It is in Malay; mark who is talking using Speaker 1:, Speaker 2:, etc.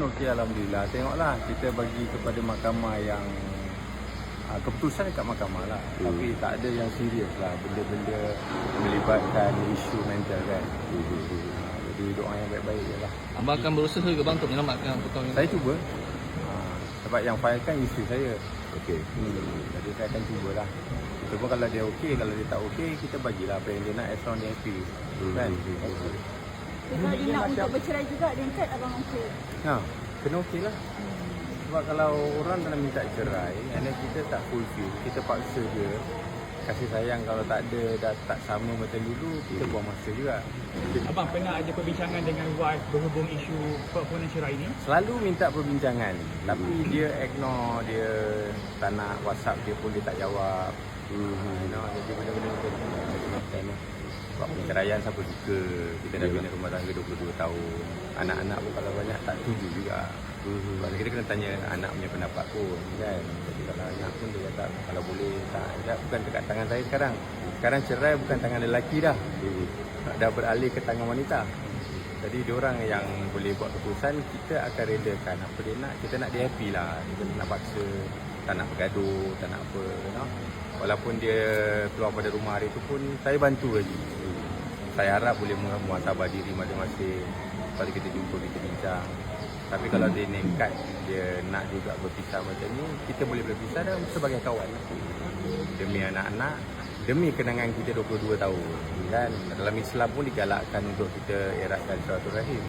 Speaker 1: Okey alhamdulillah tengoklah kita bagi kepada mahkamah yang uh, keputusan dekat mahkamah lah hmm. tapi tak ada yang serius lah benda-benda melibatkan isu mental kan hmm. uh, jadi doa yang baik-baik je lah
Speaker 2: Abang akan berusaha ke bang untuk menyelamatkan petang ini?
Speaker 1: saya cuba uh, sebab yang filekan isteri saya
Speaker 3: Okey.
Speaker 1: hmm. jadi saya akan cubalah kita pun kalau dia okey kalau dia tak okey kita bagilah apa yang dia nak as long dia happy
Speaker 3: Hmm.
Speaker 1: kan
Speaker 3: Hmm.
Speaker 4: Kalau dia nak untuk bercerai juga, dia kat abang okey.
Speaker 1: Ha, kena okey lah. Sebab kalau orang dah minta cerai, and then kita tak fulfill, kita paksa dia, kasih sayang kalau tak ada, dah tak sama macam dulu, kita buang masa juga.
Speaker 5: Abang pernah ada perbincangan dengan wife berhubung isu permohonan cerai ini?
Speaker 1: Selalu minta perbincangan, tapi dia ignore, dia tak nak WhatsApp dia pun dia tak jawab. Hmm, you know, jadi benda-benda macam tu. Sebab perceraian siapa suka, kita dah bina rumah tangga 22 tahun. Anak-anak pun kalau banyak tak setuju juga. Sebab kita kena tanya anak punya pendapat pun kan. Jadi kalau anak pun dia kata kalau boleh tak tak bukan dekat tangan saya sekarang. Sekarang cerai bukan tangan lelaki dah. Dah beralih ke tangan wanita. Jadi diorang yang boleh buat keputusan kita akan redakan apa dia nak. Kita nak dia happy lah. Kita tak nak paksa, tak nak bergaduh, tak nak apa, you know. Walaupun dia keluar pada rumah hari tu pun saya bantu lagi. Saya harap boleh muhasabah diri masing-masing. Lepas tu kita jumpa, kita bincang. Tapi kalau dia nekat, dia nak juga berpisah macam ni, kita boleh berpisah dah sebagai kawan. Demi anak-anak, demi kenangan kita 22 tahun. Kan? Dalam Islam pun digalakkan untuk kita eratkan silaturahim.